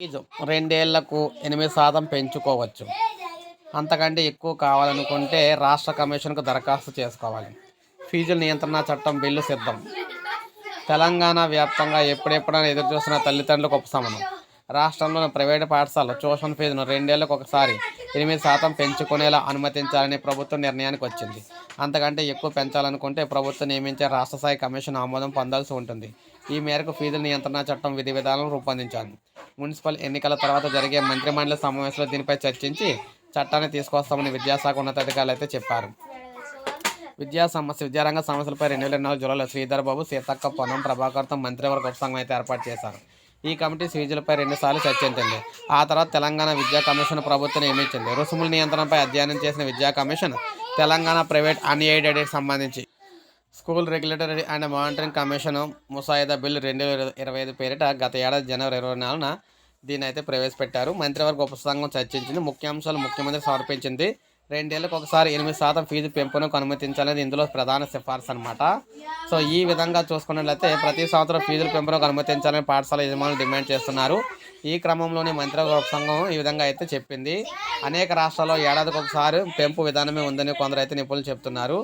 Fee రెండేళ్ళకు ఎనిమిది శాతం పెంచుకోవచ్చు. అంతకంటే ఎక్కువ కావాలనుకుంటే రాష్ట్ర కమిషన్కు దరఖాస్తు చేసుకోవాలి. ఫీజుల నియంత్రణ చట్టం బిల్లు సిద్ధం. తెలంగాణ వ్యాప్తంగా ఎప్పుడెప్పుడైనా ఎదురు తల్లిదండ్రులకు ఉపశమనం. రాష్ట్రంలోని ప్రైవేటు పాఠశాలలు ట్యూషన్ ఫీజును రెండేళ్ళకు ఒకసారి ఎనిమిది శాతం పెంచుకునేలా అనుమతించాలని ప్రభుత్వం నిర్ణయానికి వచ్చింది. అంతకంటే ఎక్కువ పెంచాలనుకుంటే ప్రభుత్వం నియమించే రాష్ట్ర స్థాయి కమిషన్ ఆమోదం పొందాల్సి ఉంటుంది. ఈ మేరకు ఫీజుల నియంత్రణ చట్టం విధి విధానం రూపొందించాలి. మున్సిపల్ ఎన్నికల తర్వాత జరిగే మంత్రిమండలి సమావేశంలో దీనిపై చర్చించి చట్టాన్ని తీసుకొస్తామని విద్యాశాఖ ఉన్నతాధికారులు అయితే చెప్పారు. విద్యా సమస్య విద్యారంగ సమస్యలపై రెండు వేల నాలుగు జూలైలో శ్రీధర్ బాబు సీతక్క పొన్నం ప్రభాకర్తో మంత్రివర్గ ఉపసంఘం అయితే ఏర్పాటు చేశారు. ఈ కమిటీ ఫీజులపై రెండుసార్లు చర్చించింది ఆ తర్వాత తెలంగాణ విద్యా కమిషన్ ప్రభుత్వం నియమించింది. రుసుముల నియంత్రణపై అధ్యయనం చేసిన విద్యా కమిషన్ తెలంగాణ ప్రైవేట్ అన్ఎయిడెడ్కి సంబంధించి school regulatory and monitoring commission ముసాయిదా బిల్లు రెండు వేల ఇరవై ఐదు పేరిట గత ఏడాది జనవరి ఇరవై నాలుగున దీన్ని అయితే ప్రవేశపెట్టారు. మంత్రివర్గ ఉపసంఘం చర్చించింది. ముఖ్యాంశాలు ముఖ్యమంత్రి సమర్పించింది రెండేళ్ళకు ఒకసారి ఎనిమిది శాతం ఫీజు పెంపునకు అనుమతించాలనేది ఇందులో ప్రధాన సిఫార్సు అనమాట సో ఈ విధంగా చూసుకున్నట్లయితే ప్రతి సంవత్సరం ఫీజుల పెంపునకు అనుమతించాలని పాఠశాల యజమానులు డిమాండ్ చేస్తున్నారు. ఈ క్రమంలోనే మంత్రివర్గ ఉపసంఘం ఈ విధంగా అయితే చెప్పింది. అనేక రాష్ట్రాల్లో ఏడాదికి ఒకసారి పెంపు విధానమే ఉందని కొందరు అయితే నిపుణులు చెప్తున్నారు.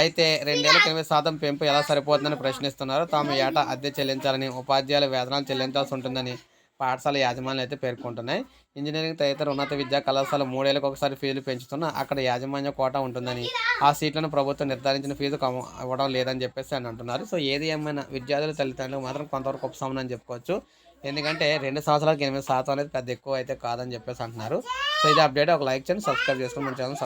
అయితే రెండేళ్ళకు ఎనిమిది శాతం పెంపు ఎలా సరిపోతుందని ప్రశ్నిస్తున్నారు. తాము ఏటా అద్దె చెల్లించాలని ఉపాధ్యాయుల వేతనాలు చెల్లించాల్సి ఉంటుందని పాఠశాల యాజమాన్యాలు అయితే పేర్కొంటున్నాయి. ఇంజనీరింగ్ తదితర ఉన్నత విద్యా కళాశాల మూడేళ్ళకి ఒకసారి ఫీజులు పెంచుతున్నా అక్కడ యాజమాన్య కోట ఉంటుందని. ఆ సీట్లను ప్రభుత్వం నిర్ధారించిన ఫీజు ఇవ్వడం లేదని చెప్పేసి అని అంటున్నారు. సో ఏది ఏమైనా విద్యార్థుల తల్లిదండ్రులకు మాత్రం కొంతవరకు ఉపశమనం అని చెప్పుకోవచ్చు. ఎందుకంటే రెండు సంవత్సరాలకు ఎనిమిది శాతం అనేది పెద్ద ఎక్కువ అయితే కాదని చెప్పేసి అంటున్నారు. సో ఇది అప్డేట్. ఒక లైక్ చేయండి సబ్స్క్రైబ్ చేసుకుని మన ఛానల్